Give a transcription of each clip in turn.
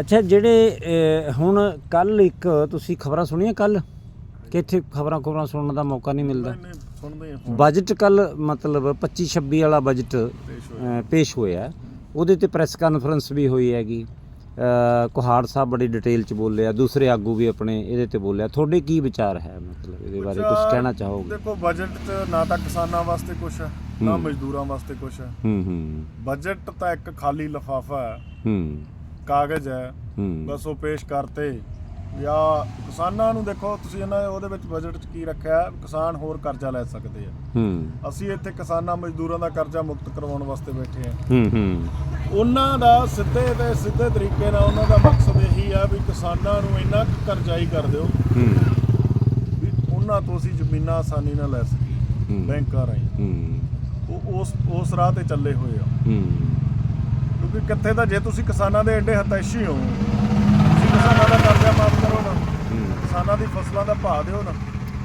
ਅੱਛਾ ਜਿਹੜੇ ਹੁਣ ਕੱਲ ਇੱਕ ਤੁਸੀਂ ਖਬਰਾਂ ਸੁਣੀਆਂ ਕੱਲ? ਕਿ ਇੱਥੇ ਖਬਰਾਂ ਖਬਰਾਂ ਸੁਣਨ ਦਾ ਮੌਕਾ ਨਹੀਂ ਮਿਲਦਾ? ਸੁਣਦੇ ਬਜਟ ਕੱਲ ਮਤਲਬ 25 26 ਵਾਲਾ ਬਜਟ ਪੇਸ਼ ਹੋਇਆ। ਉਹਦੇ ਤੇ ਪ੍ਰੈਸ ਕਾਨਫਰੰਸ ਵੀ ਹੋਈ ਹੈਗੀ। ਕੁਹਾੜ ਸਾਹਿਬ ਬੜੀ ਡਿਟੇਲ ਚ ਬੋਲਿਆ ਦੂਸਰੇ ਆਗੂ ਵੀ ਆਪਣੇ ਇਹਦੇ ਤੇ ਬੋਲਿਆ। ਤੁਹਾਡੇ ਕੀ ਵਿਚਾਰ ਹੈ ਮਤਲਬ ਇਹਦੇ ਬਾਰੇ? ਕੁਝ ਕਹਿਣਾ ਚਾਹੋਗੇ? ਦੇਖੋ ਬਜਟ 'ਚ ਨਾ ਤਾਂ ਕਿਸਾਨਾਂ ਵਾਸਤੇ ਕੁਝ ਹੈ ਨਾ। ਮਜ਼ਦੂਰਾਂ ਵਾਸਤੇ ਕੁਝ ਹੈ। ਹੂੰ ਹੂੰ। ਬਜਟ ਤਾਂ ਇੱਕ ਖਾਲੀ ਲਿਫਾਫਾ ਹੈ। ਹੂੰ। ਕਾਗਜ਼ ਹੈ। ਹੂੰ। ਬਸ ਉਹ ਪੇਸ਼ ਕਰਤੇ। ਜਾਂ ਕਿਸਾਨਾਂ ਨੂੰ ਦੇਖੋ ਤੁਸੀਂ ਇਹਨਾਂ ਉਹਦੇ ਵਿੱਚ ਬਜਟ 'ਚ ਕੀ ਰੱਖਿਆ ਹੈ? ਕਿਸਾਨ ਹੋਰ ਕਰਜ਼ਾ ਲੈ ਸਕਦੇ ਆ। ਹੂੰ। ਅਸੀਂ ਇੱਥੇ ਕਿਸਾਨਾਂ ਮਜ਼ਦੂਰਾਂ ਦਾ ਕਰਜ਼ਾ ਮੁਕਤ ਕਰਵਾਉਣ ਵਾਸਤੇ ਬੈਠੇ ਆ ਹੂੰ ਹੂੰ। ਉਹਨਾਂ ਦਾ ਸਿੱਧੇ ਤੇ ਸਿੱਧੇ ਤਰੀਕੇ ਨਾਲ ਉਹਨਾਂ ਦਾ ਮਕਸਦ ਇਹੀ ਆ ਵੀ ਕਿਸਾਨਾਂ ਨੂੰ ਇੰਨਾ ਕੁ ਕਰਜ਼ਾਈ ਕਰ ਦਿਓ ਹੂੰ। ਵੀ ਉਹਨਾਂ ਤੋਂ ਅਸੀਂ ਜ਼ਮੀਨਾਂ ਆਸਾਨੀ ਨਾਲ ਲੈ ਸਕੀਏ ਹੂੰ। ਬੈਂਕਾਂ ਰਾਹੀਂ। ਹੂੰ। ਉਹ ਉਸ ਉਸ ਰਾਹ ਤੇ ਚੱਲੇ ਹੋਏ ਆ। ਹੂੰ। ਕਿਉਂਕਿ ਕਿੱਥੇ ਤਾਂ ਜੇ ਤੁਸੀਂ ਕਿਸਾਨਾਂ ਦੇ ਐਡੇ ਹਤੈਸ਼ੀ ਹੋ ਤੁਸੀਂ ਕਿਸਾਨਾਂ ਦਾ ਕਰਜ਼ਾ ਮਾਫ ਕਰੋ ਨਾ। ਕਿਸਾਨਾਂ ਦੀ ਫਸਲਾਂ ਦਾ ਭਾਅ ਦਿਓ ਨਾ।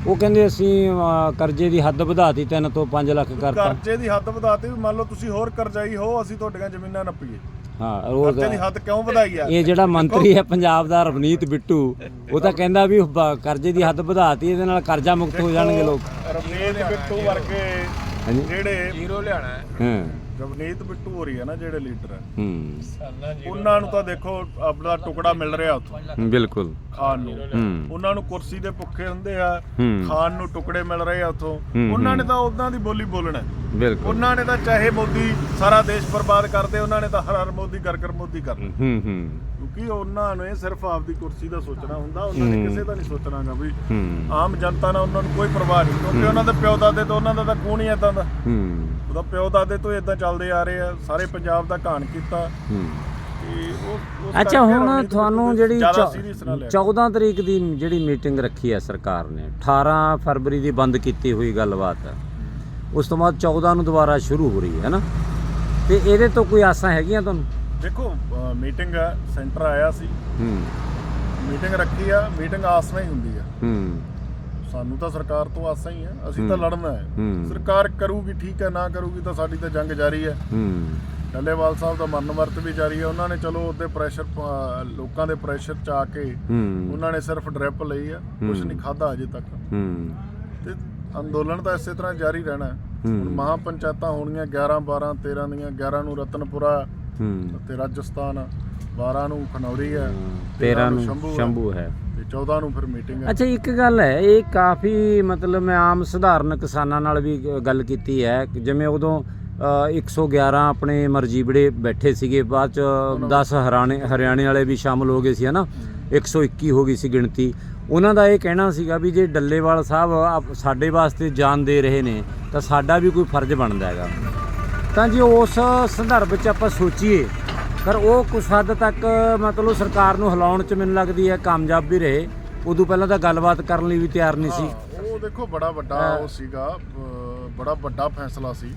ਉਹ ਕਹਿੰਦੇ ਅਸੀਂ ਅਹ, ਕਰਜ਼ੇ ਦੀ ਹੱਦ ਵਧਾਤੀ 3 ਤੋਂ 5 ਲੱਖ ਕਰਤਾ। ਕਰਜ਼ੇ ਦੀ ਹੱਦ ਵਧਾਤੀ ਵੀ ਮੰਨ ਲਓ ਤੁਸੀਂ ਹੋਰ ਕਰਜ਼ਾਈ ਹੋ ਅਸੀਂ ਤੁਹਾਡੀਆਂ ਜ਼ਮੀਨਾਂ ਨੱਪੀਏ। ਹਾਂ ਉਹ ਕਰਜ਼ੇ ਦੀ ਹੱਦ ਕਿਉਂ ਵਧਾਈ ਆ? ਇਹ ਜਿਹੜਾ ਮੰਤਰੀ ਹੈ ਪੰਜਾਬ ਦਾ ਰਵਨੀਤ ਬਿੱਟੂ ਉਹ ਤਾਂ ਕਹਿੰਦਾ ਵੀ ਬ- ਕਰਜ਼ੇ ਦੀ ਹੱਦ ਵਧਾਤੀ ਇਹਦੇ ਨਾਲ ਕਰਜ਼ਾ ਮੁਕਤ ਹੋ ਜਾਣਗੇ ਲੋਕ। ਰਵਨੀਤ ਬਿੱਟੂ ਵਰਗੇ ਹਾਂਜੀ। ਜਿਹੜੇ ਹੀਰੋ ਲਿਆਣਾ ਹੈ। ਹਾਂ। ਰਵਨੀਤ ਬਿੱਟੂ ਹੋ ਰਹੀ ਹੈ ਨਾ ਜਿਹੜੇ ਲੀਡਰ ਹੈ ਹੂੰ। ਉਹਨਾਂ ਨੂੰ ਤਾਂ ਦੇਖੋ ਆਪਣਾ ਟੁਕੜਾ ਮਿਲ ਰਿਹਾ ਉੱਥੋਂ। ਬਿਲਕੁਲ। ਖਾਣ ਨੂੰ। ਹੂੰ। ਉਹਨਾਂ ਨੂੰ ਕੁਰਸੀ ਦੇ ਭੁੱਖੇ ਹੁੰਦੇ ਆ ਹੂੰ। ਖਾਣ ਨੂੰ ਟੁਕੜੇ ਮਿਲ ਰਹੇ ਆ ਉੱਥੋਂ। ਹੂੰ, ਉਹਨਾਂ ਨੇ। ਤਾਂ ਉਦਾਂ ਦੀ ਬੋਲੀ ਬੋਲਣਾ। ਹੈ। ਬਿਲਕੁਲ। ਉਹਨਾਂ ਨੇ ਤਾਂ ਚਾਹੇ ਮੋਦੀ ਸਾਰਾ ਦੇਸ਼ ਬਰਬਾਦ ਕਰਦੇ ਉਹਨਾਂ ਨੇ ਤਾਂ ਹਰ ਹਰ ਮੋਦੀ ਕਰ ਕਰ ਮੋਦੀ ਕਰਨਾ ਹੂੰ ਹੂੰ। ਕਿਉਂਕਿ ਉਹਨਾਂ ਨੇ ਸਿਰਫ ਆਪਦੀ ਕੁਰਸੀ ਦਾ ਸੋਚਣਾ ਹੁੰਦਾ ਉਹਨਾਂ ਨੇ। ਕਿਸੇ ਦਾ ਨਹੀਂ ਸੋਚਣਾਗਾ ਵੀ ਹੂੰ। ਆਮ ਜਨਤਾ ਨਾਲ ਉਹਨਾਂ ਨੂੰ ਕੋਈ ਪਰਵਾਹ ਨਹੀਂ ਕਿਉਂਕਿ ਉਹਨਾਂ ਦੇ ਪਿਓ ਦਾਦੇ ਤੋਂ ਉਹਨਾਂ ਦਾ ਤਾਂ ਖੂਨ ਹੀ ਇਦਾਂ ਦਾ। ਹੂੰ। ਉਹਦਾ ਪਿਓ ਦਾਦੇ ਤੋਂ ਇਦਾਂ ਚੱਲਦੇ ਆ ਰਹੇ ਆ ਸਾਰੇ ਪੰਜਾਬ ਦਾ ਘਾਣ ਕੀਤਾ। ਹੂੰ। ਤੇ ਉਹ ਉਸ ਅੱਛਾ ਕਰਕੇ ਹੁਣ ਤੁਹਾਨੂੰ ਜਿਹੜੀ ਜ਼ਿਆਦਾ ਚੌ- serious ਨਾ ਲਿਆ। 14 ਤਰੀਕ ਦੀ ਜਿਹੜੀ ਮੀਟਿੰਗ ਰੱਖੀ ਹੈ ਸਰਕਾਰ ਨੇ 18 ਫਰਵਰੀ ਦੀ ਬੰਦ ਕੀਤੀ ਹੋਈ ਗੱਲਬਾਤ। ਹੈ ਉਸ ਤੋਂ ਬਾਅਦ 14 ਨੂੰ ਦੁਬਾਰਾ ਸ਼ੁਰੂ ਹੋ ਰਹੀ ਹੈ ਨਾ। ਤੇ ਇਹਦੇ ਤੋਂ ਕੋਈ ਆਸਾਂ ਹੈਗੀਆਂ ਤੁਹਾਨੂੰ? ਦੇਖੋ ਮੀਟਿੰਗ ਸੈਂਟਰ ਆਇਆ ਸੀ। ਹੂੰ। ਮੀਟਿੰਗ ਰੱਖੀ ਆ ਮੀਟਿੰਗ ਆਸ ਨਾਲ ਹੀ ਹੁੰਦੀ ਆ। ਹੂੰ। ਸਾਨੂੰ ਤਾਂ ਸਰਕਾਰ ਤੋਂ ਆਸਾਂ ਹੀ ਆ ਅਸੀਂ ਤਾਂ। ਲੜਨਾ ਹੈ। ਸਰਕਾਰ ਕਰੂਗੀ ਠੀਕ ਹੈ ਨਾ ਕਰੂਗੀ ਤਾਂ ਸਾਡੀ ਤਾਂ ਜੰਗ ਜਾਰੀ ਹੈ। ਡੱਲੇਵਾਲ ਸਾਹਿਬ ਦਾ ਮਰਨ ਵਰਤ ਵੀ ਜਾਰੀ ਹੈ। ਉਹਨਾਂ ਨੇ ਚਲੋ ਉਹਦੇ ਪ੍ਰੈਸ਼ਰ ਲੋਕਾਂ ਦੇ ਪ੍ਰੈਸ਼ਰ ਚ ਆ ਕੇ ਉਹਨਾਂ ਨੇ ਸਿਰਫ ਡ੍ਰਿਪ ਲਈ ਆ ਕੁਝ। ਨਹੀਂ ਖਾਦਾ ਅਜੇ ਤੱਕ। ਤੇ ਅੰਦੋਲਨ ਤਾਂ ਇਸੇ ਤਰ੍ਹਾਂ ਜਾਰੀ ਰਹਿਣਾ ਹੈ। ਹੁਣ ਮਹਾ ਪੰਚਾਇਤਾਂ ਹੋਣੀਆਂ 11 12 13 ਦੀਆਂ 11 ਨੂੰ ਰਤਨਪੁਰਾ ਤੇ ਰਾਜਸਥਾਨ 12 ਨੂੰ ਖਨੌਰੀ ਹੈ 13 ਨੂੰ ਸ਼ੰਭੂ ਹੈ। ਤੇ 14 ਨੂੰ ਫਿਰ ਮੀਟਿੰਗ ਹੈ। ਅੱਛਾ ਇੱਕ ਗੱਲ ਹੈ ਇਹ ਕਾਫੀ ਮਤਲਬ ਮੈਂ ਆਮ ਸਧਾਰਨ ਕਿਸਾਨਾਂ ਨਾਲ ਵੀ ਗੱਲ ਕੀਤੀ ਹੈ ਜਿਵੇਂ ਉਦੋਂ ਅ, 111 ਆਪਣੇ ਮਰਜੀਬੜੇ ਬੈਠੇ ਸੀਗੇ ਬਾਅਦ ਚ 10 ਹਰਿਆਣੇ ਹਰਿਆਣੇ ਵਾਲੇ ਵੀ ਸ਼ਾਮਲ ਹੋ ਗਏ ਸੀ ਹਨਾ? 121 ਹੋ ਗਈ ਸੀ ਗਿਣਤੀ। ਉਹਨਾਂ ਦਾ ਇਹ ਕਹਿਣਾ ਸੀਗਾ ਵੀ ਜੇ ਡੱਲੇਵਾਲ ਸਾਹਿਬ ਆਪ- ਸਾਡੇ ਵਾਸਤੇ ਜਾਨ ਦੇ ਰਹੇ ਨੇ ਤਾਂ ਸਾਡਾ ਵੀ ਕੋਈ ਫਰਜ਼ ਬਣਦਾ ਹੈਗਾ। ਤਾਂ ਜੇ ਉਸ ਸੰਦਰਭ ਵਿੱਚ ਆਪਾਂ ਸੋਚੀਏ ਪਰ ਉਹ ਕੁਛ ਹੱਦ ਤੱਕ ਮਤਲਬ ਸਰਕਾਰ ਨੂੰ ਹਿਲਾਉਣ 'ਚ ਮੈਨੂੰ ਲੱਗਦੀ ਹੈ ਕਾਮਯਾਬ ਵੀ ਰਹੇ। ਉਦੋਂ ਪਹਿਲਾਂ ਤਾਂ ਗੱਲਬਾਤ ਕਰਨ ਲਈ ਵੀ ਤਿਆਰ ਨਹੀਂ ਸੀ। ਉਹ ਦੇਖੋ ਬੜਾ ਵੱਡਾ ਉਹ ਸੀਗਾ ਬੜਾ ਵੱਡਾ ਫੈਸਲਾ ਸੀ।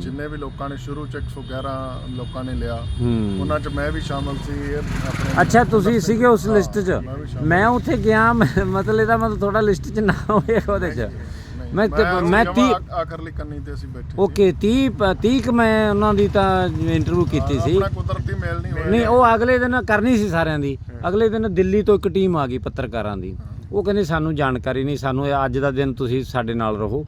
ਜਿੰਨੇ ਵੀ ਲੋਕਾਂ ਨੇ ਸ਼ੁਰੂ ਚ 111 ਲੋਕਾਂ ਨੇ ਲਿਆ ਉਹਨਾਂ ਚ ਮੈਂ ਵੀ ਸ਼ਾਮਲ ਸੀ ਅੱਛਾ ਤੁਸੀਂ ਸੀਗੇ ਉਸ ਲਿਸਟ 'ਚ? ਮੈਂ ਉੱਥੇ ਗਿਆ ਮਤਲਬ ਇਹਦਾ ਮਤਲਬ ਥੋੜਾ ਲਿਸਟ 'ਚ ਨਾ ਹੋਏ ਉਹਦੇ 'ਚ। ਮੈਂ ਤੇ- ਮੈਂ ਤੀ- ਆ- ਆਖਰਲੀ ਕੰਨੀ ਤੇ ਅਸੀਂ ਬੈਠੇ। ਓਕੇ 30 ਪ- 30 ਕੁ ਮੈਂ ਉਹਨਾਂ ਦੀ ਤਾਂ ਇੰਟਰਵਿਊ ਕੀਤੀ ਸੀ। ਆਪਣਾ ਕੁਦਰਤੀ ਮੇਲ ਨਹੀਂ ਹੋਇਆ ਨਹੀਂ ਉਹ ਅਗਲੇ ਦਿਨ ਕਰਨੀ ਸੀ ਸਾਰਿਆਂ ਦੀ। ਅਗਲੇ ਦਿਨ ਦਿੱਲੀ ਤੋਂ ਇੱਕ ਟੀਮ ਆ ਗਈ ਪੱਤਰਕਾਰਾਂ ਦੀ। ਉਹ ਕਹਿੰਦੇ ਸਾਨੂੰ ਜਾਣਕਾਰੀ ਨਹੀਂ ਸਾਨੂੰ ਇਹ ਅੱਜ ਦਾ ਦਿਨ ਤੁਸੀਂ ਸਾਡੇ ਨਾਲ ਰਹੋ।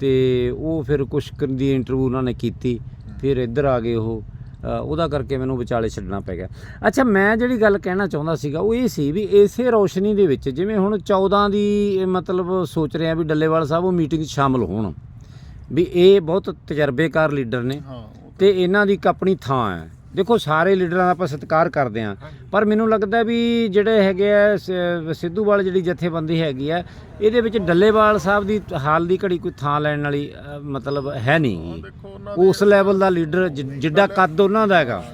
ਤੇ ਉਹ ਫਿਰ ਕੁਛ ਕੁ ਦੀ ਇੰਟਰਵਿਊ ਉਹਨਾਂ ਨੇ ਕੀਤੀ। ਫਿਰ ਇੱਧਰ ਆ ਗਏ ਉਹ। ਉਹਦਾ ਕਰਕੇ ਮੈਨੂੰ ਵਿਚਾਲੇ ਛੱਡਣਾ ਪੈ ਗਿਆ। ਅੱਛਾ ਮੈਂ ਜਿਹੜੀ ਗੱਲ ਕਹਿਣਾ ਚਾਹੁੰਦਾ ਸੀਗਾ ਉਹ ਇਹ ਸੀ ਵੀ ਇਸੇ ਰੌਸ਼ਨੀ ਦੇ ਵਿੱਚ ਜਿਵੇਂ ਹੁਣ 14 ਦੀ ਮਤਲਬ ਸੋਚ ਰਿਹਾ ਵੀ ਡੱਲੇਵਾਲ ਸਾਹਿਬ ਉਹ ਮੀਟਿੰਗ 'ਚ ਸ਼ਾਮਲ ਹੋਣ ਵੀ ਇਹ ਬਹੁਤ ਤਜਰਬੇਕਾਰ ਲੀਡਰ ਨੇ ਤੇ ਇਹਨਾਂ ਦੀ ਇੱਕ ਆਪਣੀ ਥਾਂ ਹੈ। ਦੇਖੋ ਸਾਰੇ ਲੀਡਰਾਂ ਦਾ ਆਪਾਂ ਸਤਿਕਾਰ ਕਰਦੇ ਹਾਂ। ਪਰ ਮੈਨੂੰ ਲੱਗਦਾ ਵੀ ਜਿਹੜੇ ਹੈਗੇ ਆ ਸ- ਸਿੱਧੂਵਾਲ ਜਿਹੜੀ ਜਥੇਬੰਦੀ ਹੈਗੀ ਆ ਇਹਦੇ ਵਿੱਚ ਡੱਲੇਵਾਲ ਸਾਹਿਬ ਦੀ ਹਾਲ ਦੀ ਘੜੀ ਕੋਈ ਥਾਂ ਲੈਣ ਵਾਲੀ ਅ, ਮਤਲਬ ਹੈ ਨਹੀਂ। ਉਸ ਲੈਵਲ ਦਾ ਲੀਡਰ ਜਿ- ਜਿੱਡਾ ਕੱਦ ਉਹਨਾਂ ਦਾ ਹੈਗਾ।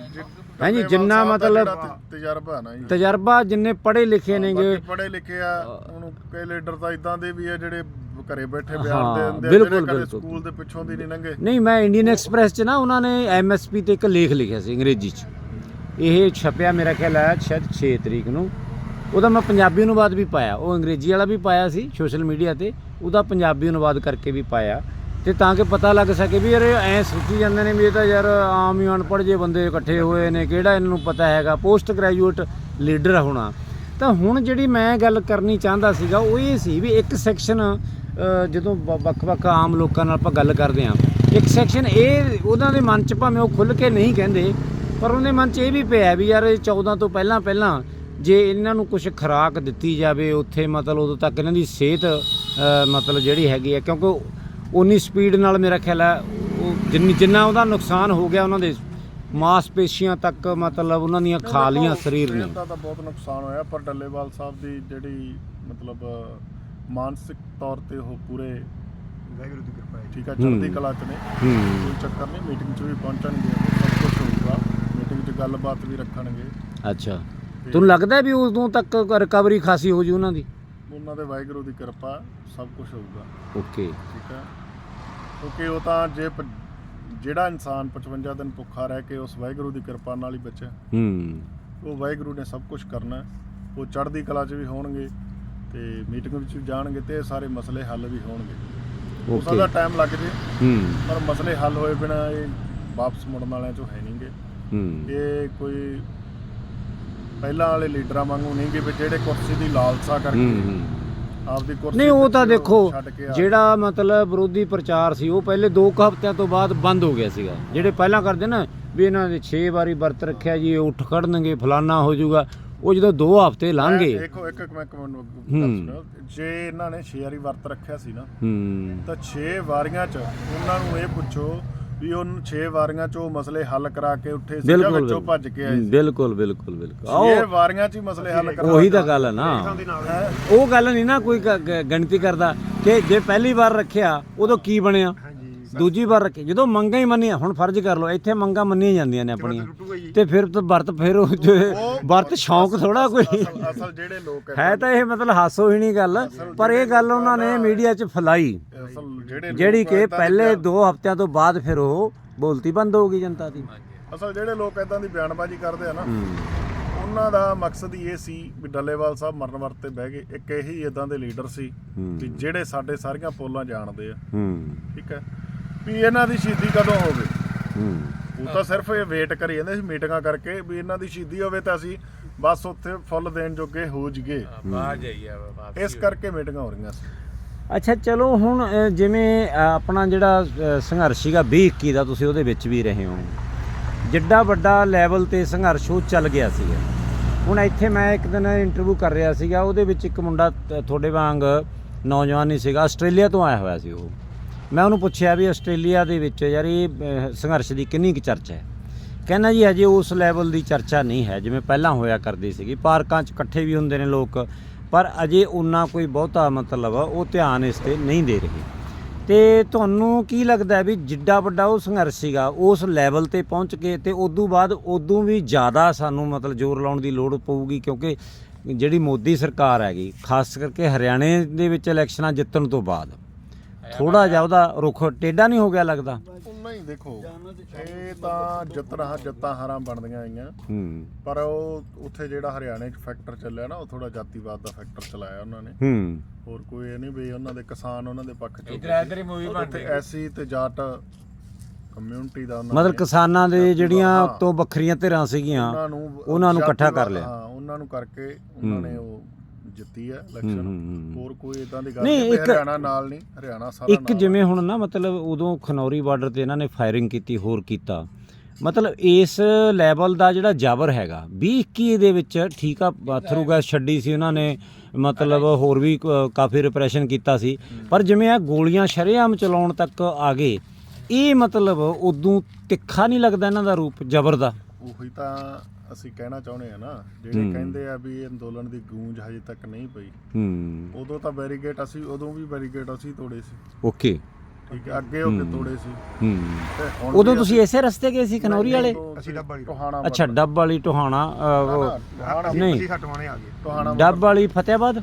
ਹਾਂਜੀ, ਜਿੰਨਾ ਮਤਲਬ- ਤਜਰਬਾ ਨਾ ਜੀ। ਤਜਰਬਾ ਜਿੰਨੇ ਪੜ੍ਹੇ ਲਿਖੇ ਨੇਗੇ। ਪੜੇ ਲਿਖੇ ਆ ਹੁਣ ਕਈ ਲੀਡਰ ਤਾਂ ਇਦਾਂ ਦੇ ਵੀ ਆ ਜਿਹੜੇ ਘਰੇ ਬੈਠੇ ਬਿਆਨ ਦੇ ਦਿੰਦੇ ਆ, ਬਿਲਕੁਲ। ਸਕੂਲ ਦੇ ਪਿੱਛੋਂ ਦੀ ਨਹੀਂ ਲੰਘੇ। ਨਹੀਂ ਮੈਂ ਇੰਡੀਅਨ ਐਕਸਪ੍ਰੈਸ 'ਚ ਨਾ ਉਹਨਾਂ ਨੇ ਐਮਐਸਪੀ ਤੇ ਇੱਕ ਲੇਖ ਲਿਖਿਆ ਸੀ ਅੰਗਰੇਜ਼ੀ 'ਚ। ਇਹ ਛਪਿਆ ਮੇਰਾ ਖਿਆਲ ਹੈ ਸ਼ਾਇਦ 6 ਤਰੀਕ ਨੂੰ। ਉਹਦਾ ਮੈਂ ਪੰਜਾਬੀ ਅਨੁਵਾਦ ਵੀ ਪਾਇਆ। ਉਹ ਅੰਗਰੇਜ਼ੀ ਵਾਲਾ ਵੀ ਪਾਇਆ ਸੀ ਸੋਸ਼ਲ ਮੀਡੀਆ ਤੇ। ਉਹਦਾ ਪੰਜਾਬੀ ਅਨੁਵਾਦ ਕਰਕੇ ਵੀ ਪਾਇਆ। ਤੇ ਤਾਂ ਕਿ ਪਤਾ ਲੱਗ ਸਕੇ ਵੀ ਯਾਰ ਐ ਸੋਚੀ ਜਾਂਦੇ ਨੇ ਵੀ ਇਹ ਤਾਂ ਯਾਰ ਆਮ ਹੀ ਅਨਪੜ੍ਹ ਜੇ ਬੰਦੇ ਇਕੱਠੇ ਹੋਏ ਨੇ, ਕਿਹੜਾ ਇਹਨਾਂ ਨੂੰ ਪਤਾ ਹੈਗਾ? ਪੋਸਟ ਗ੍ਰੈਜੂਏਟ ਲੀਡਰ ਹੋਣਾ। ਤਾਂ ਹੁਣ ਜਿਹੜੀ ਮੈਂ ਗੱਲ ਕਰਨੀ ਚਾਹੁੰਦਾ ਸੀਗਾ, ਉਹ ਇਹ ਸੀ ਵੀ ਇੱਕ ਸੈਕਸ਼ਨ ਜਦੋਂ ਵ- ਵੱਖ-ਵੱਖ ਆਮ ਲੋਕਾਂ ਨਾਲ ਆਪਾਂ ਗੱਲ ਕਰਦੇ ਹਾਂ, ਇੱਕ ਸੈਕਸ਼ਨ ਇਹ ਉਹਨਾਂ ਦੇ ਮਨ 'ਚ ਭਾਵੇਂ ਉਹ ਖੁੱਲ ਕੇ ਨਹੀਂ ਕਹਿੰਦੇ, ਪਰ ਉਹਦੇ ਮਨ 'ਚ ਇਹ ਵੀ ਪਿਆ ਵੀ ਯਾਰ ਇਹ 14 ਤੋਂ ਪਹਿਲਾਂ ਪਹਿਲਾਂ ਜੇ ਇਹਨਾਂ ਨੂੰ ਕੁਝ ਖੁਰਾਕ ਦਿੱਤੀ ਜਾਵੇ, ਉੱਥੇ ਮਤਲਬ ਉਦੋਂ ਤੱਕ ਇਹਨਾਂ ਦੀ ਸਿਹਤ ਮਤਲਬ ਜਿਹੜੀ ਹੈਗੀ ਹੈ ਕਿਉਂਕਿ ਉਨੀ ਸਪੀਡ ਨਾਲ ਮੇਰਾ ਖਿਆਲ ਹੈ ਉਹ ਜਿੰਨੀ ਜਿੰਨਾ ਉਹਦਾ ਨੁਕਸਾਨ ਹੋ ਗਿਆ ਉਹਨਾਂ ਦੇ ਮਾਸਪੇਸ਼ੀਆਂ ਤੱਕ ਮਤਲਬ ਉਹਨਾਂ ਦੀਆਂ ਖਾਲੀਆਂ ਸਰੀਰ ਨੇ। ਦਾ ਤਾਂ ਬਹੁਤ ਨੁਕਸਾਨ ਹੋਇਆ ਪਰ ਡੱਲੇਵਾਲ ਸਾਹਿਬ ਦੀ ਜਿਹੜੀ ਮਤਲਬ ਮਾਨਸਿਕ ਤੌਰ ਤੇ ਉਹ ਪੂਰੇ ਵਾਹਿਗੁਰੂ ਦੀ ਕਿਰਪਾ ਹੈ ਠੀਕ ਹੈ ਚੜ੍ਹਦੀ। ਕਲਾ ਚ ਨੇ। ਹੂੰ। ਕੋਈ ਚੱਕਰ ਨਹੀਂ ਮੀਟਿੰਗ 'ਚ ਵੀ ਪਹੁੰਚਣਗੇ ਉਹ ਸਭ ਕੁਝ ਹੋਊਗਾ। ਮੀਟਿੰਗ 'ਚ ਗੱਲਬਾਤ ਵੀ ਰੱਖਣਗੇ। ਅੱਛਾ। ਤੁਹਾਨੂੰ ਲੱਗਦਾ ਵੀ ਉਦੋਂ ਤੱਕ ਰਿਕਵਰੀ ਖਾਸੀ ਹੋ ਜੂ ਉਹਨਾਂ ਦੀ? ਉਹਨਾਂ ਦੇ ਵਾਹਿਗੁਰੂ ਦੀ ਕਿਰਪਾ ਸਭ ਕੁਝ ਹੋਊਗਾ। ਓਕੇ। ਠੀਕ ਹੈ। ਕਿਉਂਕਿ ਉਹ ਤਾਂ ਜੇ ਪ- ਜਿਹੜਾ ਇਨਸਾਨ 55 ਦਿਨ ਭੁੱਖਾ ਰਹਿ ਕੇ ਉਸ ਵਾਹਿਗੁਰੂ ਦੀ ਕਿਰਪਾ ਨਾਲ ਹੀ ਬਚਿਆ ਹੂੰ। ਉਹ ਵਾਹਿਗੁਰੂ ਨੇ ਸਭ ਕੁਝ ਕਰਨਾ ਹੈ। ਉਹ ਚੜ੍ਹਦੀ ਕਲਾ 'ਚ ਵੀ ਹੋਣਗੇ ਤੇ ਮੀਟਿੰਗ ਵਿੱਚ ਵੀ ਜਾਣਗੇ ਤੇ ਇਹ ਸਾਰੇ ਮਸਲੇ ਹੱਲ ਵੀ ਹੋਣਗੇ। ਹੋ ਓਕੇ ਸਕਦਾ ਟਾਈਮ ਲੱਗ ਜੇ ਹੂੰ। ਪਰ ਮਸਲੇ ਹੱਲ ਹੋਏ ਬਿਨਾ ਇਹ ਵਾਪਸ ਮੁੜਨ ਵਾਲਿਆਂ 'ਚੋਂ ਹੈ ਨਹੀਂਗੇ। ਹੂੰ। ਇਹ ਕੋਈ ਪਹਿਲਾਂ ਵਾਲੇ ਲੀਡਰਾਂ ਵਾਂਗੂ ਨਹੀਂ ਕਿ ਵੀ ਜਿਹੜੇ ਕੁਰਸੀ ਦੀ ਲਾਲਸਾ ਹੂੰ ਕਰਕੇ ਹੂੰ। ਆਪਦੀ ਕੁਰਸੀ ਨਹੀਂ ਉਹ ਤਾਂ ਦੇਖੋ। ਜਿਹੜਾ ਮਤਲਬ ਵਿਰੋਧੀ ਪ੍ਰਚਾਰ ਸੀ ਉਹ ਪਹਿਲੇ 2 ਹਫ਼ਤਿਆਂ ਤੋਂ ਬਾਅਦ ਬੰਦ ਹੋ ਗਿਆ ਸੀਗਾ। ਜਿਹੜੇ ਪਹਿਲਾਂ ਕਰਦੇ ਨਾ ਵੀ ਇਹਨਾਂ ਦੇ 6 ਵਾਰੀ ਵਰਤ ਰੱਖਿਆ ਜੀ ਉੱਠ ਖੜਨਗੇ ਫਲਾਨਾ ਹੋ ਜਾਊਗਾ ਉਹ ਜਦੋਂ 2 ਹਫ਼ਤੇ ਲੰਘ। ਗਏ ਦੇਖੋ ਇੱਕ ਇੱਕ ਮੈਂ ਕਮੈਂਟ ਜੇ ਇਹਨਾਂ ਨੇ 6 ਵਾਰੀ ਵਰਤ ਰੱਖਿਆ ਸੀ ਨਾ ਤਾਂ 6 ਵਾਰੀਆਂ 'ਚ ਉਹਨਾਂ ਨੂੰ ਇਹ ਪੁੱਛੋ ਵੀ ਉਹ 6 ਵਾਰੀਆਂ 'ਚ ਉਹ ਮਸਲੇ ਹੱਲ ਕਰਾ ਕੇ ਉੱਠੇ ਸੀ ਜਾਂ ਵਿੱਚੋਂ ਭੱਜ ਕੇ ਆਏ ਸੀ। ਬਿਲਕੁਲ ਬਿਲਕੁਲ ਬਿਲਕੁਲ। 6 ਆਓ। ਵਾਰੀਆਂ 'ਚ ਹੀ ਮਸਲੇ ਹੱਲ ਕਰਾ ਉਹੀ ਤਾਂ ਗੱਲ ਹੈ ਨਾ। ਉਹ ਗੱਲ ਨਹੀਂ ਨਾ ਕੋਈ ਗ- ਗ- ਗਿਣਤੀ ਕਰਦਾ ਕਿ ਜੇ ਪਹਿਲੀ ਵਾਰ ਰੱਖਿਆ ਉਦੋਂ ਕੀ ਬਣਿਆ? ਦੂਜੀ ਵਾਰ ਰੱਖੇ। ਜਦੋਂ ਮੰਗਾਂ ਹੀ ਮੰਨੀਆਂ ਹੁਣ ਫਰਜ਼ ਕਰ ਲਓ ਇੱਥੇ ਮੰਗਾਂ ਮੰਨੀਆਂ ਜਾਂਦੀਆਂ ਨੇ ਆਪਣੀਆਂ। ਤੇ ਫਿਰ ਤਾਂ ਵਰਤ ਫਿਰ ਉਹ ਜੋ ਵਰਤ ਸ਼ੌਂਕ ਥੋੜਾ ਕੋਈ। ਅਸਲ ਅਸਲ ਜਿਹੜੇ ਲੋਕ ਹੈ ਤਾਂ ਇਹ ਮਤਲਬ ਹਾਸੋ ਹੀ ਨਹੀਂ ਗੱਲ ਪਰ ਇਹ ਗੱਲ ਉਹਨਾਂ ਨੇ ਮੀਡੀਆ 'ਚ ਫੈਲਾਈ। ਜਿਹੜੇ ਕਿ ਪਹਿਲੇ ਬਿਆਨ- 2 ਹਫ਼ਤਿਆਂ ਤੋਂ ਬਾਅਦ ਫਿਰ ਉਹ ਬੋਲਤੀ ਬੰਦ ਹੋ ਗਈ ਜਨਤਾ ਦੀ। ਅਸਲ ਜਿਹੜੇ ਲੋਕ ਇਦਾਂ ਦੀ ਬਿਆਨਬਾਜ਼ੀ ਕਰਦੇ ਆ ਨਾ ਉਹਨਾਂ ਦਾ ਮਕਸਦ ਹੀ ਇਹ ਸੀ ਵੀ ਡੱਲੇਵਾਲ ਸਾਹਿਬ ਮਰਨ ਵਰਤੇ ਬਹਿ ਗਏ। ਇੱਕ ਇਹੀ ਇਦਾਂ ਦੇ ਲੀਡਰ ਸੀ। ਵੀ ਜਿਹੜੇ ਸਾਡੇ ਸਾਰੀਆਂ ਪੋਲਾਂ ਜਾਣਦੇ ਆ। ਠੀਕ ਹੈ। ਵੀ ਇਹਨਾਂ ਦੀ ਸ਼ਹੀਦੀ ਕਦੋਂ ਹੋਵੇ? ਹੂੰ। ਉਹ ਤਾਂ ਸਿਰਫ ਇਹ ਵੇਟ ਕਰੀ ਜਾਂਦੇ ਸੀ ਮੀਟਿੰਗਾਂ ਕਰਕੇ ਵੀ ਇਹਨਾਂ ਦੀ ਸ਼ਹੀਦੀ ਹੋਵੇ ਤਾਂ ਅਸੀਂ ਬਸ ਉੱਥੇ ਫੁੱਲ ਦੇਣ ਜੋਗੇ ਹੋ ਜਗੇ ਬਾਹਰ ਜਾਈਏ ਵਾਪਸ ਇਸ ਕਰਕੇ ਮੀਟਿੰਗਾਂ ਹੋ ਰਹੀਆਂ ਸੀ। ਅੱਛਾ ਚਲੋ ਹੁਣ ਜਿਵੇਂ ਆਪਣਾ ਜਿਹੜਾ ਸੰਘਰਸ਼ ਸੀਗਾ 2021 ਦਾ ਤੁਸੀਂ ਉਹਦੇ ਵਿੱਚ ਵੀ ਰਹੇ ਹੋ। ਜਿੱਡਾ ਵੱਡਾ ਲੈਵਲ ਤੇ ਸੰਘਰਸ਼ ਉਹ ਚੱਲ ਗਿਆ ਸੀਗਾ। ਹੁਣ ਇੱਥੇ ਮੈਂ ਇੱਕ ਦਿਨ ਇੰਟਰਵਿਊ ਕਰ ਰਿਹਾ ਸੀਗਾ ਉਹਦੇ ਵਿੱਚ ਇੱਕ ਮੁੰਡਾ ਤੁਹਾਡੇ ਵਾਂਗ ਨੌਜਵਾਨ ਹੀ ਸੀਗਾ ਆਸਟ੍ਰੇਲੀਆ ਤੋਂ ਆਇਆ ਹੋਇਆ ਸੀ ਉਹ। ਮੈਂ ਉਹਨੂੰ ਪੁੱਛਿਆ ਵੀ ਆਸਟ੍ਰੇਲੀਆ ਦੇ ਵਿੱਚ ਯਾਰ ਇਹ ਅ, ਸੰਘਰਸ਼ ਦੀ ਕਿੰਨੀ ਕੁ ਚਰਚਾ ਹੈ? ਕਹਿੰਦਾ ਜੀ ਅਜੇ ਉਸ ਲੈਵਲ ਦੀ ਚਰਚਾ ਨਹੀਂ ਹੈ ਜਿਵੇਂ ਪਹਿਲਾਂ ਹੋਇਆ ਕਰਦੀ ਸੀਗੀ। ਪਾਰਕਾਂ 'ਚ ਇਕੱਠੇ ਵੀ ਹੁੰਦੇ ਨੇ ਲੋਕ ਪਰ ਅਜੇ ਉਨਾ ਕੋਈ ਬਹੁਤਾ ਮਤਲਬ ਉਹ ਧਿਆਨ ਇਸ ਤੇ ਨਹੀਂ ਦੇ ਰਹੇ। ਤੇ ਤੁਹਾਨੂੰ ਕੀ ਲੱਗਦਾ ਹੈ ਵੀ ਜਿੱਡਾ ਵੱਡਾ ਉਹ ਸੰਘਰਸ਼ ਸੀਗਾ ਉਸ ਲੈਵਲ ਤੇ ਪਹੁੰਚ ਕੇ ਤੇ ਉਦੋਂ ਬਾਅਦ ਉਦੋਂ ਵੀ ਜ਼ਿਆਦਾ ਸਾਨੂੰ ਮਤਲਬ ਜ਼ੋਰ ਲਾਉਣ ਦੀ ਲੋੜ ਪਊਗੀ? ਕਿਉਂਕਿ ਜਿਹੜੀ ਮੋਦੀ ਸਰਕਾਰ ਹੈਗੀ ਖਾਸ ਕਰਕੇ ਹਰਿਆਣੇ ਦੇ ਵਿੱਚ ਇਲੈਕਸ਼ਨਾਂ ਜਿੱਤਣ ਤੋਂ ਬਾਅਦ ਥੋੜਾ ਜਿਹਾ ਉਹਦਾ ਰੁਖ ਟੇਢਾ ਨਹੀਂ ਹੋ ਗਿਆ ਲੱਗਦਾ। ਉਹਨਾਂ ਹੀ ਦੇਖੋ ਇਹ ਤਾਂ ਜਿੱਤ ਰਹਾ ਜਿੱਤਾਂ ਹਾਰਾਂ ਬਣਦੀਆਂ ਆਈਆਂ। ਹੂੰ। ਪਰ ਉਹ ਉੱਥੇ ਜਿਹੜਾ ਹਰਿਆਣੇ 'ਚ ਫੈਕਟਰ ਚੱਲਿਆ ਨਾ ਉਹ ਥੋੜਾ ਜਾਤੀਵਾਦ ਦਾ ਫੈਕਟਰ ਚਲਾਇਆ ਉਹਨਾਂ ਨੇ। ਹੂੰ। ਹੋਰ ਕੋਈ ਇਹ ਨਹੀਂ ਵੀ ਉਹਨਾਂ ਦੇ ਕਿਸਾਨ ਉਹਨਾਂ ਦੇ ਪੱਖ 'ਚ ਇਧਰ ਇਧਰ ਹੀ ਮੂਵੀ ਬਣ ਰਹੀ ਐਸੀ ਤੇ ਜਾਟ ਕਮਿਊਨਿਟੀ ਦਾ ਉਹਨਾਂ ਮਤਲਬ ਨੇ ਕਿਸਾਨਾਂ ਦੇ ਜਿਹੜੀਆਂ। ਤੋਂ ਵੱਖਰੀਆਂ ਧਿਰਾਂ ਸੀਗੀਆਂ ਉਹਨਾਂ ਨੂੰ ਉਹਨਾਂ ਨੂੰ ਇਕੱਠਾ ਕਰ ਲਿਆ। ਹਾਂ ਉਹਨਾਂ ਨੂੰ ਕਰਕੇ ਉਹਨਾਂ ਨੇ ਉਹ ਜਿੱਤੀ ਹੈ ਇਲੈਕਸ਼ਨ। ਹੋਰ ਕੋਈ ਇਦਾਂ ਦੀ ਗੱਲ ਨਹੀਂ, ਹਰਿਆਣਾ ਨਾਲ ਨਹੀਂ ਹਰਿਆਣਾ ਸਾਰਾ ਇੱਕ ਜਿਵੇਂ ਹੁਣ ਨਾ ਮਤਲਬ ਉਦੋਂ ਖਨੌਰੀ ਬਾਰਡਰ ਤੇ ਇਹਨਾਂ ਨੇ ਫਾਇਰਿੰਗ ਕੀਤੀ ਹੋਰ ਕੀਤਾ। ਮਤਲਬ ਇਸ ਲੈਵਲ ਦਾ ਜਿਹੜਾ ਜਾਬਰ ਹੈਗਾ 20 21 ਦੇ ਵਿੱਚ ਠੀਕ ਆ ਥਰੂ ਗੈਸ ਛੱਡੀ ਸੀ ਉਹਨਾਂ ਨੇ ਮਤਲਬ ਹੋਰ ਵੀ ਕਾਫੀ ਰਿਪਰੈਸ਼ਨ ਕੀਤਾ ਸੀ। ਪਰ ਜਿਵੇਂ ਆ ਗੋਲੀਆਂ ਸ਼ਰੇਆਮ ਚਲਾਉਣ ਤੱਕ ਆ ਗਏ ਇਹ ਮਤਲਬ ਉਦੋਂ ਤਿੱਖਾ ਨਹੀਂ ਲੱਗਦਾ ਇਹਨਾਂ ਦਾ ਰੂਪ ਜ਼ਬਰ ਦਾ। ਉਹੀ ਤਾਂ ਅਸੀਂ ਕਹਿਣਾ ਚਾਹੁੰਦੇ ਆ ਨਾ ਜਿਹੜੇ। ਕਹਿੰਦੇ ਆ ਵੀ ਇਹ ਅੰਦੋਲਨ ਦੀ ਗੂੰਜ ਹਜੇ ਤੱਕ ਨਹੀਂ ਪਈ। ਹੂੰ। ਉਦੋਂ ਤਾਂ ਬੈਰੀਗੇਟ ਅਸੀਂ ਉਦੋਂ ਵੀ ਬੈਰੀਗੇਟ ਅਸੀਂ ਤੋੜੇ ਸੀ। ਓਕੇ। ਠੀਕ ਹੈ ਅੱਗੇ ਹੋ ਕੇ। ਤੋੜੇ ਸੀ। ਹੂੰ। ਉਦੋਂ ਤੁਸੀਂ ਇਸੇ ਰਸਤੇ ਗਏ ਸੀ ਖਨੌਰੀ ਵਾਲੇ? ਅਸੀਂ ਡੱਬ ਵਾਲੀ। ਟੋਹਾਣਾ ਅੱਛਾ ਡੱਬ ਵਾਲੀ ਟੋਹਾਣਾ ਨਹੀਂ। ਅਸੀਂ ਹਟਵਾਣੇ ਆ ਗਏ। ਟੋਹਾਣਾ ਡੱਬ ਵਾਲੀ ਫਤਿਆਬਾਦ?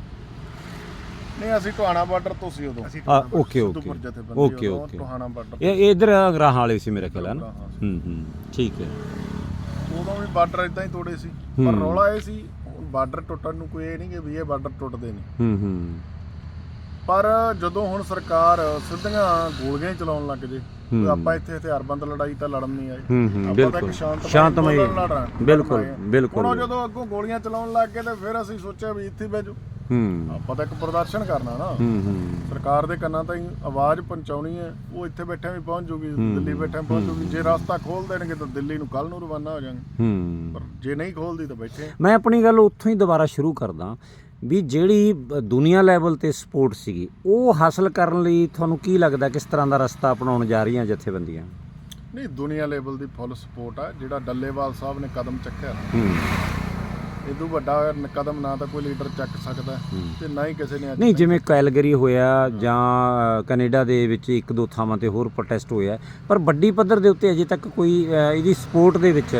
ਨਹੀਂ ਅਸੀਂ ਟੋਹਾਣਾ ਬਾਰਡਰ ਤੋਂ ਸੀ ਉਦੋਂ। ਅਸੀਂ ਆ okay okay. Okay okay. Tohana border ਇਹ ਇਧਰ ਗਰਾਹਾਂ ਵਾਲੇ ਸੀ ਮੇਰੇ ਖਿਆਲ ਹੈ ਨਾ ਹੂੰ ਹੂੰ। ਠੀਕ ਹੈ। ਉਦੋਂ ਵੀ ਬਾਰਡਰ ਇਦਾਂ ਹੀ ਤੋੜੇ ਸੀ। ਪਰ ਰੌਲਾ ਇਹ ਸੀ ਬਾਰਡਰ ਟੁੱਟਣ ਨੂੰ ਕੋਈ ਇਹ ਨਹੀਂ ਕਿ ਵੀ ਇਹ ਬਾਰਡਰ ਟੁੱਟਦੇ ਨਹੀਂ ਹੂੰ ਹੂੰ। ਪਰ ਜਦੋਂ ਹੁਣ ਸਰਕਾਰ ਸਿੱਧੀਆਂ ਗੋਲੀਆਂ ਚਲਾਉਣ ਲੱਗ ਜੇ। ਆਪਾਂ ਇੱਥੇ ਹਥਿਆਰਬੰਦ ਲੜਾਈ ਤਾਂ ਲੜਨ ਨਹੀਂ ਆਏ। ਆਪਾਂ ਤਾਂ ਬਿਲਕੁਲ। ਇੱਕ ਸ਼ਾਂਤਮਈ। ਬਿਲਕੁਲ। ਬਿਲਕੁਲ ਹੁਣ ਜਦੋਂ ਅੱਗੋਂ ਗੋਲੀਆਂ ਚਲਾਉਣ ਲੱਗ ਗਏ ਤੇ ਫਿਰ ਅਸੀਂ ਸੋਚਿਆ ਵੀ ਇੱਥੇ ਬਹਿ ਜਾਓ। ਹੂੰ। ਆਪਾਂ ਤਾਂ ਇੱਕ ਪ੍ਰਦਰਸ਼ਨ ਕਰਨਾ ਨਾ। ਹੂੰ ਹੂੰ। ਸਰਕਾਰ ਦੇ ਕੰਨਾਂ ਤਾਈਂ ਆਵਾਜ਼ ਪਹੁੰਚਾਉਣੀ ਹੈ ਉਹ ਇੱਥੇ ਬੈਠਿਆਂ ਵੀ ਪਹੁੰਚ ਜੂਗੀ ਦਿੱਲੀ ਬੈਠਿਆਂ ਪਹੁੰਚ ਜੂਗੀ। ਜੇ ਰਸਤਾ ਖੋਲ ਦੇਣਗੇ ਤਾਂ ਦਿੱਲੀ ਨੂੰ ਕੱਲ ਨੂੰ ਰਵਾਨਾ ਹੋ ਜਾਵਾਂਗੇ ਹੂੰ। ਪਰ ਜੇ ਨਹੀਂ ਖੋਲਦੀ ਤਾਂ ਬੈਠੇ। ਮੈਂ ਆਪਣੀ ਗੱਲ ਉੱਥੋਂ ਹੀ ਦੁਬਾਰਾ ਸ਼ੁਰੂ ਕਰਦਾ ਵੀ ਜਿਹੜੀ ਦੁਨੀਆ ਲੈਵਲ ਤੇ ਸਪੋਰਟ ਸੀਗੀ ਉਹ ਹਾਸਲ ਕਰਨ ਲਈ ਤੁਹਾਨੂੰ ਕੀ ਲੱਗਦਾ ਕਿਸ ਤਰ੍ਹਾਂ ਦਾ ਰਸਤਾ ਅਪਣਾਉਣ ਜਾ ਰਹੀਆਂ ਜਥੇਬੰਦੀਆਂ? ਨਹੀਂ ਦੁਨੀਆ ਲੈਵਲ ਦੀ ਫੁੱਲ ਸਪੋਰਟ ਆ ਜਿਹੜਾ ਡੱਲੇਵਾਲ ਸਾਹਿਬ ਨੇ ਕਦਮ ਚੱਕਿਆ। ਹੂੰ। ਇਦੋਂ ਵੱਡਾ ਨ- ਕਦਮ ਨਾ ਤਾਂ ਕੋਈ ਲੀਡਰ ਚੱਕ ਸਕਦਾ ਤੇ ਨਾ ਹੀ ਕਿਸੇ ਨੇ ਨਹੀਂ ਜਿਵੇਂ ਕੈਲਗਰੀ ਹੋਇਆ ਜਾਂ ਕੈਨੇਡਾ ਦੇ ਵਿੱਚ ਇੱਕ ਦੋ ਥਾਵਾਂ ਤੇ ਹੋਰ ਪ੍ਰੋਟੈਸਟ ਹੋਇਆ ਪਰ ਵੱਡੀ ਪੱਧਰ ਦੇ ਉੱਤੇ ਅਜੇ ਤੱਕ ਕੋਈ ਇਹਦੀ ਸਪੋਰਟ ਦੇ ਵਿੱਚ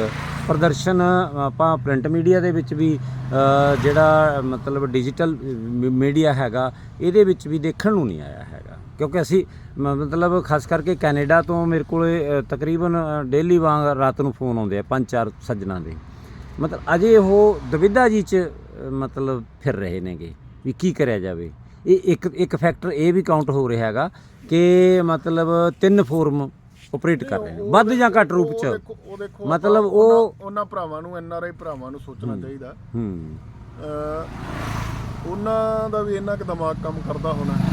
ਪ੍ਰਦਰਸ਼ਨ ਆਪਾਂ ਪ੍ਰਿੰਟ ਮੀਡੀਆ ਦੇ ਵਿੱਚ ਵੀ ਜਿਹੜਾ ਮਤਲਬ ਡਿਜੀਟਲ ਮੀਡੀਆ ਹੈਗਾ ਇਹਦੇ ਵਿੱਚ ਵੀ ਦੇਖਣ ਨੂੰ ਨਹੀਂ ਆਇਆ ਹੈਗਾ। ਕਿਉਂਕਿ ਅਸੀਂ ਮਤਲਬ ਖਾਸ ਕਰਕੇ ਕੈਨੇਡਾ ਤੋਂ ਮੇਰੇ ਕੋਲੇ ਤਕਰੀਬਨ ਡੇਲੀ ਵਾਂਗ ਰਾਤ ਨੂੰ ਫੋਨ ਆਉਂਦੇ ਆ ਪੰਜ ਚਾਰ ਸੱਜਣਾ ਦੇ। ਮਤਲਬ ਅਜੇ ਉਹ ਦੁਵਿਧਾ ਜੀ ਚ ਮਤਲਬ ਫਿਰ ਰਹੇ ਨੇਗੇ ਵੀ ਕੀ ਕਰਿਆ ਜਾਵੇ। ਇਹ ਇੱਕ ਇੱਕ ਫੈਕਟਰ ਇਹ ਵੀ ਕਾਊਂਟ ਹੋ ਰਿਹਾ ਹੈਗਾ ਕਿ ਮਤਲਬ ਤਿੰਨ ਫੋਰਮ ਆਪਰੇਟ ਕਰ ਰਹੇ ਨੇ। ਵੱਧ ਜਾਂ ਘੱਟ ਰੂਪ ਚ। ਮਤਲਬ ਉਹ- ਉਹਨਾਂ- ਭਰਾਵਾਂ ਨੂੰ ਐਨ ਆਰ ਆਈ ਭਰਾਵਾਂ ਨੂੰ ਸੋਚਣਾ ਚਾਹੀਦਾ। ਹੂੰ। ਉਹਨਾਂ ਦਾ ਵੀ ਇੰਨਾ ਕੁ ਦਿਮਾਗ ਕੰਮ ਕਰਦਾ ਹੋਣਾ।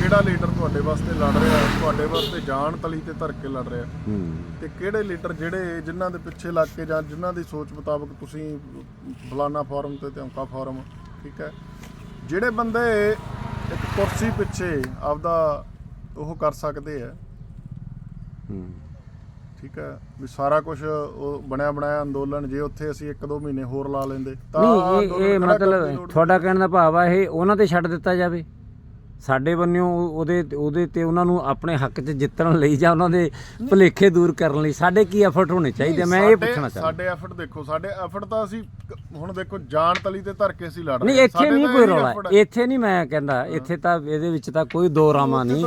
ਕਿਹੜਾ ਲੀਡਰ ਤੁਹਾਡੇ ਵਾਸਤੇ ਲੜ ਰਿਹਾ ਤੁਹਾਡੇ ਵਾਸਤੇ ਜਾਨ ਤਲੀ ਤੇ ਧਰ ਕੇ ਲੜ ਰਿਹਾ ਹੂੰ। ਤੇ ਕਿਹੜੇ ਲੀਡਰ ਜਿਹੜੇ ਜਿਨ੍ਹਾਂ ਦੇ ਪਿੱਛੇ ਲੱਗ ਕੇ ਜਾਂ ਜਿਨ੍ਹਾਂ ਦੀ ਸੋਚ ਮੁਤਾਬਕ ਤੁਸੀਂ ਫਲਾਨਾ ਫਾਰਮ ਤੇ ਧਮਕਾ ਫਾਰਮ ਠੀਕ ਹੈ? ਜਿਹੜੇ ਬੰਦੇ ਇੱਕ ਕੁਰਸੀ ਪਿੱਛੇ ਆਪਦਾ ਉਹ ਕਰ ਸਕਦੇ ਆ ਹੂੰ। ਠੀਕ ਹੈ? ਵੀ ਸਾਰਾ ਕੁਝ ਉਹ ਬਣਿਆ ਬਣਾਇਆ ਅੰਦੋਲਨ ਜੇ ਉੱਥੇ ਅਸੀਂ ਇੱਕ ਦੋ ਮਹੀਨੇ ਹੋਰ ਲਾ ਲੈਂਦੇ ਤਾਂ ਇਹ ਮਤਲਬ ਤੁਹਾਡਾ ਕਹਿਣ ਦਾ ਭਾਵ ਆ ਇਹ ਉਹਨਾਂ ਤੇ ਛੱਡ ਦਿੱਤਾ ਜਾਵੇ। ਸਾਡੇ ਬੰਨਿਓ ਉਹਦੇ ਉਹਦੇ ਤੇ ਉਹਨਾਂ ਨੂੰ ਆਪਣੇ ਹੱਕ 'ਚ ਜਿੱਤਣ ਲਈ ਜਾਂ ਉਹਨਾਂ ਦੇ ਭੁਲੇਖੇ ਦੂਰ ਕਰਨ ਲਈ ਸਾਡੇ ਕੀ ਐਫਰਟ ਹੋਣੇ ਚਾਹੀਦੇ? ਮੈਂ ਇਹ ਪੁੱਛਣਾ ਚਾਹੁੰਦਾ। ਸਾਡੇ ਐਫਰਟ ਦੇਖੋ ਸਾਡੇ ਐਫਰਟ ਤਾਂ ਅਸੀਂ ਹੁਣ ਦੇਖੋ ਜਾਨ ਤਲੀ ਤੇ ਧਰ ਕੇ ਅਸੀਂ ਲੜ ਰਹੇ ਨਹੀਂ। ਇੱਥੇ ਨਹੀਂ ਕੋਈ ਰੌਲਾ। ਇੱਥੇ ਨਹੀਂ ਮੈਂ ਕਹਿੰਦਾ ਇੱਥੇ ਤਾਂ ਇਹਦੇ ਵਿੱਚ ਤਾਂ ਕੋਈ ਦੋ ਰਾਮਾ ਨਹੀਂ।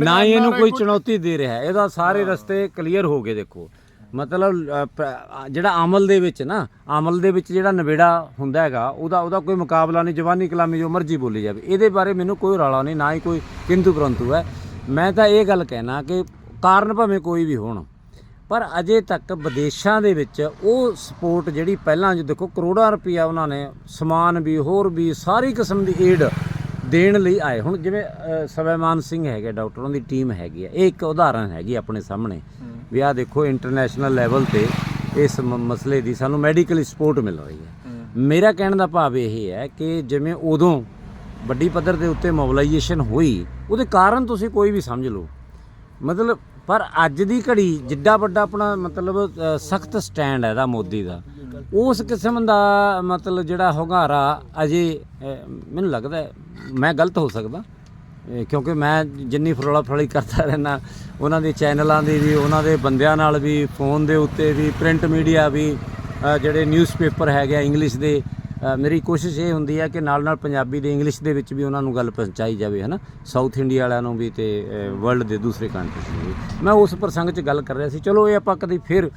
ਨਾ ਇਹਨੂੰ ਕੋਈ ਚੁਣੌਤੀ ਦੇ ਰਿਹਾ। ਇਹਦਾ ਸਾਰੇ ਰਸਤੇ ਕਲੀਅਰ ਹੋ ਗਏ ਦੇਖੋ। ਮਤਲਬ ਜਿਹੜਾ ਅਮਲ ਦੇ ਵਿੱਚ ਨਾ ਅਮਲ ਦੇ ਵਿੱਚ ਜਿਹੜਾ ਨਵੇੜਾ ਹੁੰਦਾ ਹੈਗਾ ਉਹਦਾ ਉਹਦਾ ਕੋਈ ਮੁਕਾਬਲਾ ਨਹੀਂ ਜਵਾਨੀ ਕਲਾਮੀ ਜੋ ਮਰਜ਼ੀ ਬੋਲੀ ਜਾਵੇ। ਇਹਦੇ ਬਾਰੇ ਮੈਨੂੰ ਕੋਈ ਰੌਲਾ ਨਹੀਂ ਨਾ ਹੀ ਕੋਈ ਕਿੰਤੂ ਪਰੰਤੂ ਹੈ। ਮੈਂ ਤਾਂ ਇਹ ਗੱਲ ਕਹਿਣਾ ਕਿ ਕਾਰਨ ਭਾਵੇਂ ਕੋਈ ਵੀ ਹੋਣ ਪਰ ਅਜੇ ਤੱਕ ਵਿਦੇਸ਼ਾਂ ਦੇ ਵਿੱਚ ਉਹ ਸਪੋਰਟ ਜਿਹੜੀ ਪਹਿਲਾਂ ਜੋ ਦੇਖੋ ਕਰੋੜਾਂ ਰੁਪਈਆ ਉਹਨਾਂ ਨੇ ਸਮਾਨ ਵੀ ਹੋਰ ਵੀ ਸਾਰੀ ਕਿਸਮ ਦੀ ਏਡ ਦੇਣ ਲਈ ਆਏ ਹੁਣ। ਜਿਵੇਂ ਅ, ਸਵੈਮਾਨ ਸਿੰਘ ਹੈਗੇ ਡਾਕਟਰ ਉਹਨਾਂ ਦੀ ਟੀਮ ਹੈਗੀ ਹੈ। ਇਹ ਇੱਕ ਉਦਾਹਰਨ ਹੈਗੀ ਆਪਣੇ ਸਾਹਮਣੇ। ਵੀ ਆਹ ਦੇਖੋ ਇੰਟਰਨੈਸ਼ਨਲ ਲੈਵਲ ਤੇ ਇਸ ਮਸਲੇ ਦੀ ਸਾਨੂੰ ਮੈਡੀਕਲ ਸਪੋਰਟ ਮਿਲ ਰਹੀ ਹੈ। ਮੇਰਾ ਕਹਿਣ ਦਾ ਭਾਵ ਇਹ ਹੈ ਕਿ ਜਿਵੇਂ ਉਦੋਂ ਵੱਡੀ ਪੱਧਰ ਦੇ ਉੱਤੇ ਮੋਬਿਲਾਈਜੇਸ਼ਨ ਹੋਈ ਉਹਦੇ ਕਾਰਨ ਤੁਸੀਂ ਕੋਈ ਵੀ ਸਮਝ ਲਓ। ਮਤਲਬ ਪਰ ਅੱਜ ਦੀ ਘੜੀ ਜਿੱਡਾ ਵੱਡਾ ਆਪਣਾ ਮਤਲਬ ਸਖਤ ਸਟੈਂਡ ਹੈ ਇਹਦਾ ਮੋਦੀ ਦਾ। ਉਸ ਕਿਸਮ ਦਾ ਮਤਲਬ ਜਿਹੜਾ ਹੁੰਗਾਰਾ ਅਜੇ ਮੈਨੂੰ ਲੱਗਦਾ ਮੈਂ ਗਲਤ ਹੋ ਸਕਦਾ। ਕਿਉਂਕਿ ਮੈਂ ਜਿੰਨੀ ਫਰੋਲਾ ਫਰੋਲੀ ਕਰਦਾ ਰਹਿਣਾ ਉਹਨਾਂ ਦੇ ਚੈਨਲਾਂ ਦੀ ਵੀ ਉਹਨਾਂ ਦੇ ਬੰਦਿਆਂ ਨਾਲ ਵੀ ਫੋਨ ਦੇ ਉੱਤੇ ਵੀ ਪ੍ਰਿੰਟ ਮੀਡੀਆ ਵੀ ਅ, ਜਿਹੜੇ ਨਿਊਜ਼ਪੇਪਰ ਹੈਗੇ ਆ ਇੰਗਲਿਸ਼ ਦੇ ਮੇਰੀ ਕੋਸ਼ਿਸ਼ ਇਹ ਹੁੰਦੀ ਹੈ ਕਿ ਨਾਲ ਨਾਲ ਪੰਜਾਬੀ ਦੇ ਇੰਗਲਿਸ਼ ਦੇ ਵਿੱਚ ਵੀ ਉਹਨਾਂ ਨੂੰ ਗੱਲ ਪਹੁੰਚਾਈ ਜਾਵੇ ਹਨਾ? ਸਾਊਥ ਇੰਡੀਆ ਵਾਲਿਆਂ ਨੂੰ ਵੀ ਤੇ ਵਰਲਡ ਦੇ ਦੂਸਰੇ ਕੰਟਰੀਜ਼ ਨੂੰ ਵੀ। ਮੈਂ ਉਸ ਪ੍ਰਸੰਗ 'ਚ ਗੱਲ ਕਰ ਰਿਹਾ ਸੀ। ਚਲੋ ਇਹ ਆਪਾਂ ਕਦੀ ਫਿਰ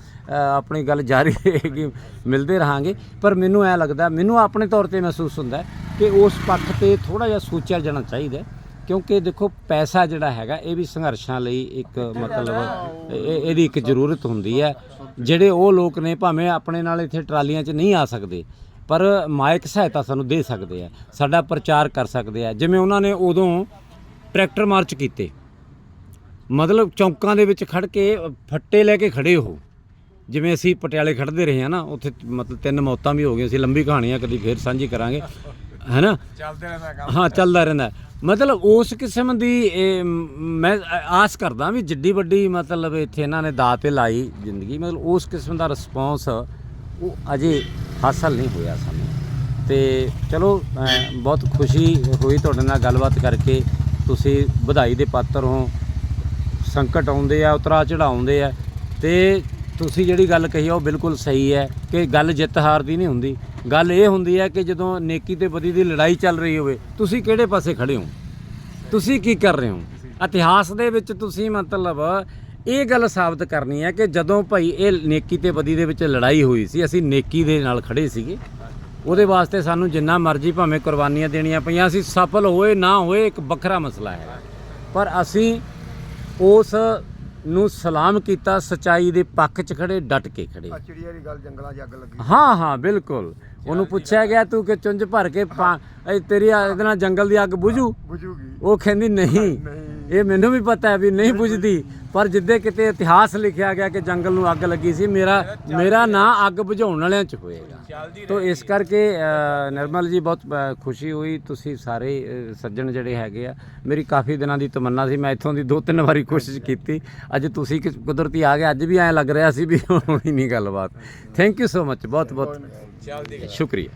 ਆਪਣੀ ਗੱਲ ਜਾਰੀ ਰਹੇਗੀ ਮਿਲਦੇ ਰਹਾਂਗੇ। ਪਰ ਮੈਨੂੰ ਐ ਲੱਗਦਾ ਮੈਨੂੰ ਆਪਣੇ ਤੌਰ ਤੇ ਮਹਿਸੂਸ ਹੁੰਦਾ ਕਿ ਉਸ ਪੱਖ ਤੇ ਥੋੜਾ ਜਿਹਾ ਸੋਚਿਆ ਜਾਣਾ ਚਾਹੀਦਾ। ਕਿਉਂਕਿ ਦੇਖੋ ਪੈਸਾ ਜਿਹੜਾ ਹੈਗਾ ਇਹ ਵੀ ਸੰਘਰਸ਼ਾਂ ਲਈ ਇੱਕ ਮਤਲਬ ਇਹ- ਇਹਦੀ ਇੱਕ ਜ਼ਰੂਰਤ ਹੁੰਦੀ ਹੈ। ਜਿਹੜੇ ਉਹ ਲੋਕ ਨੇ ਭਾਵੇਂ ਆਪਣੇ ਨਾਲ ਇੱਥੇ ਟਰਾਲੀਆਂ 'ਚ ਨਹੀਂ ਆ ਸਕਦੇ ਪਰ ਮਾਇਕ ਸਹਾਇਤਾ ਸਾਨੂੰ ਦੇ ਸਕਦੇ ਆ ਸਾਡਾ ਪ੍ਰਚਾਰ ਕਰ ਸਕਦੇ ਆ। ਜਿਵੇਂ ਉਹਨਾਂ ਨੇ ਉਦੋਂ ਟਰੈਕਟਰ ਮਾਰਚ ਕੀਤੇ ਮਤਲਬ ਚੌਂਕਾਂ ਦੇ ਵਿੱਚ ਖੜ ਕੇ ਫੱਟੇ ਲੈ ਕੇ ਖੜੇ ਹੋ ਜਿਵੇਂ ਅਸੀਂ ਪਟਿਆਲੇ ਖੜਦੇ ਰਹੇ ਹਾਂ ਨਾ ਉੱਥੇ ਮਤਲਬ ਤਿੰਨ ਮੌਤਾਂ ਵੀ ਹੋ ਗਈਆਂ ਸੀ ਲੰਬੀ ਕਹਾਣੀਆਂ ਕਦੀ ਫੇਰ ਸਾਂਝੀ ਕਰਾਂਗੇ ਹੈਨਾ ਚੱਲਦੇ ਰਹਿੰਦਾ ਕੰਮ। ਹਾਂ ਚੱਲਦਾ ਰਹਿੰਦਾ। ਹੈ। ਮਤਲਬ ਉਸ ਕਿਸਮ ਦੀ ਇਹ, ਮੈਂ ਆਸ ਕਰਦਾ ਵੀ ਜਿੱਡੀ ਵੱਡੀ ਮਤਲਬ ਇੱਥੇ ਇਹਨਾਂ ਨੇ ਦਾਅ ਤੇ ਲਾਈ ਜ਼ਿੰਦਗੀ ਮਤਲਬ ਉਸ ਕਿਸਮ ਦਾ ਰਿਸਪੌਂਸ ਉਹ ਅਜੇ ਹਾਸਲ ਨਹੀਂ ਹੋਇਆ ਸਾਨੂੰ। ਤੇ ਚਲੋ ਅ, ਬਹੁਤ ਖੁਸ਼ੀ ਹੋਈ ਤੁਹਾਡੇ ਨਾਲ ਗੱਲਬਾਤ ਕਰਕੇ ਤੁਸੀਂ ਵਧਾਈ ਦੇ ਪਾਤਰ ਹੋ ਸੰਕਟ ਆਉਂਦੇ ਆ ਉਤਰਾ ਚੜਾਉਂਦੇ ਆ ਤੇ ਤੁਸੀਂ ਜਿਹੜੀ ਗੱਲ ਕਹੀ ਆ ਉਹ ਬਿਲਕੁਲ ਸਹੀ ਹੈ ਕਿ ਗੱਲ ਜਿੱਤ ਹਾਰ ਦੀ ਨਹੀਂ ਹੁੰਦੀ। ਗੱਲ ਇਹ ਹੁੰਦੀ ਹੈ ਕਿ ਜਦੋਂ ਨੇਕੀ ਤੇ ਬਦੀ ਦੀ ਲੜਾਈ ਚੱਲ ਰਹੀ ਹੋਵੇ ਤੁਸੀਂ ਕਿਹੜੇ ਪਾਸੇ ਖੜੇ ਹੋ? ਤੁਸੀਂ ਕੀ ਕਰ ਰਹੇ ਹੋ? ਇਤਿਹਾਸ ਦੇ ਵਿੱਚ ਤੁਸੀਂ ਮਤਲਬ ਇਹ ਗੱਲ ਸਾਬਤ ਕਰਨੀ ਹੈ ਕਿ ਜਦੋਂ ਭਾਈ ਇਹ ਨੇਕੀ ਤੇ ਬਦੀ ਦੇ ਵਿੱਚ ਲੜਾਈ ਹੋਈ ਸੀ ਅਸੀਂ ਨੇਕੀ ਦੇ ਨਾਲ ਖੜੇ ਸੀਗੇ। ਉਹਦੇ ਵਾਸਤੇ ਸਾਨੂੰ ਜਿੰਨਾ ਮਰਜ਼ੀ ਭਾਵੇਂ ਕੁਰਬਾਨੀਆਂ ਦੇਣੀਆਂ ਪਈਆਂ ਅਸੀਂ ਸਫਲ ਹੋਏ ਨਾ ਹੋਏ ਇੱਕ ਵੱਖਰਾ ਮਸਲਾ ਹੈ। ਪਰ ਅਸੀਂ ਉਸ ਨੂੰ ਸਲਾਮ ਕੀਤਾ ਸਚਾਈ ਦੇ ਪੱਖ 'ਚ ਖੜੇ ਡਟ ਕੇ ਖੜੇ। ਆ ਚਿੜੀ ਵਾਲੀ ਗੱਲ ਜੰਗਲਾਂ 'ਚ ਅੱਗ ਲੱਗੀ। ਹਾਂ ਹਾਂ ਬਿਲਕੁਲ। ਉਹਨੂੰ ਪੁੱਛਿਆ ਗਿਆ ਤੂੰ ਕਿ ਚੁੰਝ ਭਰ ਕੇ ਪਾ- ਇਹ ਤੇਰੀ ਇਹਦੇ ਨਾਲ ਜੰਗਲ ਦੀ ਅੱਗ ਬੁਝੂ? ਬੁਝੂਗੀ। ਉਹ ਕਹਿੰਦੀ ਨਹੀਂ। ਇਹ ਮੈਨੂੰ ਵੀ ਪਤਾ ਹੈ ਵੀ ਨਹੀਂ ਬੁਝਦੀ। ਪਰ ਜਿੱਦੇ ਕਿਤੇ ਇਤਿਹਾਸ ਲਿਖਿਆ ਗਿਆ ਕਿ ਜੰਗਲ ਨੂੰ ਅੱਗ ਲੱਗੀ ਸੀ ਮੇਰਾ ਮੇਰਾ ਨਾਂ ਅੱਗ ਬੁਝਾਉਣ ਵਾਲਿਆਂ 'ਚ ਹੋਏਗਾ। ਤੋ ਇਸ ਕਰਕੇ ਅ, ਨਿਰਮਲ ਜੀ ਬਹੁਤ ਅ, ਖੁਸ਼ੀ ਹੋਈ। ਤੁਸੀਂ ਸਾਰੇ ਅ, ਸੱਜਣ ਜਿਹੜੇ ਹੈਗੇ ਆ ਮੇਰੀ ਕਾਫੀ ਦਿਨਾਂ ਦੀ ਤਮੰਨਾ ਸੀ। ਮੈਂ ਇੱਥੋਂ ਦੀ ਦੋ ਤਿੰਨ ਵਾਰੀ ਕੋਸ਼ਿਸ਼ ਕੀਤੀ। ਅੱਜ ਤੁਸੀਂ ਕਿ- ਕੁਦਰਤੀ ਆ ਗਏ। ਅੱਜ ਵੀ ਐਂ ਲੱਗ ਰਿਹਾ ਸੀ ਵੀ ਹੋਣੀ ਨਹੀਂ ਗੱਲਬਾਤ। ਥੈਂਕ ਯੂ ਸੋ ਮਚ ਬਹੁਤ ਬਹੁਤ ਚੱਲਦੀ ਸ਼ੁਕਰੀਆ